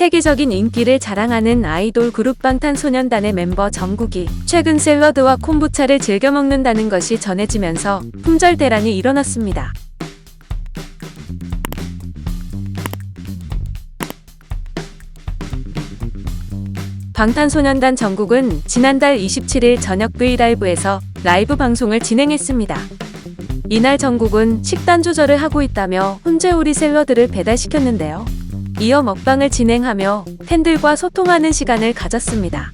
세계적인 인기를 자랑하는 아이돌 그룹 방탄소년단의 멤버 정국이 최근 샐러드와 콤부차를 즐겨 먹는다는 것이 전해지면서 품절 대란이 일어났습니다. 방탄소년단 정국은 지난달 27일 저녁 브이라이브에서 라이브 방송을 진행했습니다. 이날 정국은 식단 조절을 하고 있다며 훈제오리 샐러드를 배달시켰는데요. 이어 먹방을 진행하며 팬들과 소통하는 시간을 가졌습니다.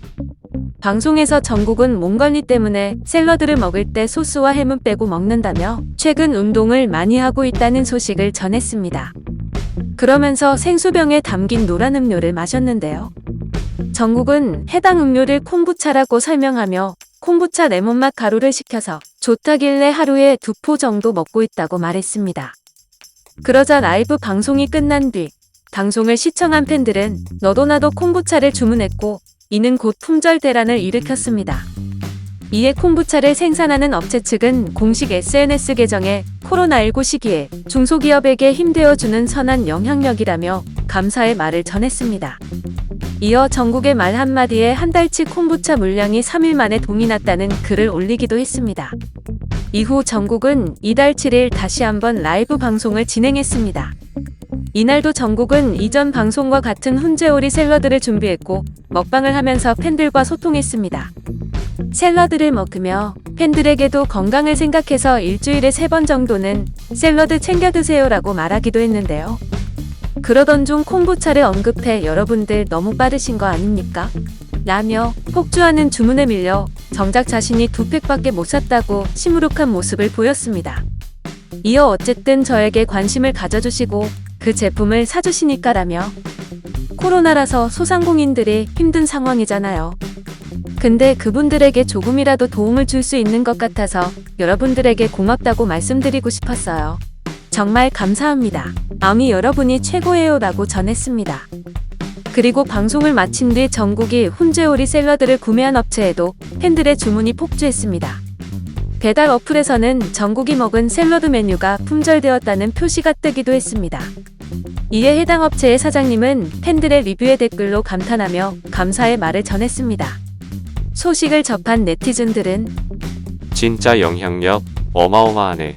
방송에서 정국은 몸 관리 때문에 샐러드를 먹을 때 소스와 햄은 빼고 먹는다며 최근 운동을 많이 하고 있다는 소식을 전했습니다. 그러면서 생수병에 담긴 노란 음료를 마셨는데요. 정국은 해당 음료를 콤부차라고 설명하며 콤부차 레몬맛 가루를 시켜서 좋다길래 하루에 두 포 정도 먹고 있다고 말했습니다. 그러자 라이브 방송이 끝난 뒤 방송을 시청한 팬들은 너도 나도 콤부차를 주문했고 이는 곧 품절 대란을 일으켰습니다. 이에 콤부차를 생산하는 업체 측은 공식 SNS 계정에 코로나19 시기에 중소기업에게 힘되어주는 선한 영향력이라며 감사의 말을 전했습니다. 이어 전국의 말 한마디에 한 달치 콤부차 물량이 3일 만에 동이 났다는 글을 올리기도 했습니다. 이후 전국은 이달 7일 다시 한번 라이브 방송을 진행했습니다. 이날도 전국은 이전 방송과 같은 훈제오리 샐러드를 준비했고 먹방을 하면서 팬들과 소통했습니다. 샐러드를 먹으며 팬들에게도 건강을 생각해서 일주일에 3번 정도는 샐러드 챙겨 드세요라고 말하기도 했는데요. 그러던 중 콤부차를 언급해 여러분들 너무 빠르신 거 아닙니까? 라며 폭주하는 주문에 밀려 정작 자신이 두 팩밖에 못 샀다고 시무룩한 모습을 보였습니다. 이어 어쨌든 저에게 관심을 가져주시고 그 제품을 사주시니까라며 코로나라서 소상공인들이 힘든 상황이잖아요. 근데 그분들에게 조금이라도 도움을 줄 수 있는 것 같아서 여러분들에게 고맙다고 말씀드리고 싶었어요. 정말 감사합니다. 아미 여러분이 최고예요 라고 전했습니다. 그리고 방송을 마친 뒤 전국이 훈제오리 샐러드를 구매한 업체에도 팬들의 주문이 폭주했습니다. 배달 어플에서는 전국이 먹은 샐러드 메뉴가 품절되었다는 표시가 뜨기도 했습니다. 이에 해당 업체의 사장님은 팬들의 리뷰에 댓글로 감탄하며 감사의 말을 전했습니다. 소식을 접한 네티즌들은 진짜 영향력 어마어마하네.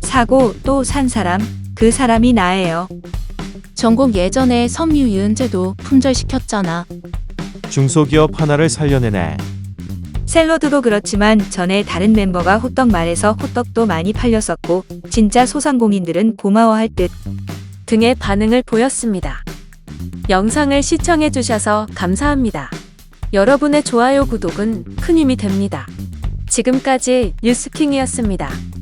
사고 또 산 사람, 그 사람이 나예요. 전국 예전에 섬유 유연제도 품절시켰잖아. 중소기업 하나를 살려내네. 샐러드도 그렇지만 전에 다른 멤버가 호떡 말해서 호떡도 많이 팔렸었고 진짜 소상공인들은 고마워할 듯. 등의 반응을 보였습니다. 영상을 시청해 주셔서 감사합니다. 여러분의 좋아요, 구독은 큰 힘이 됩니다. 지금까지 뉴스킹이었습니다.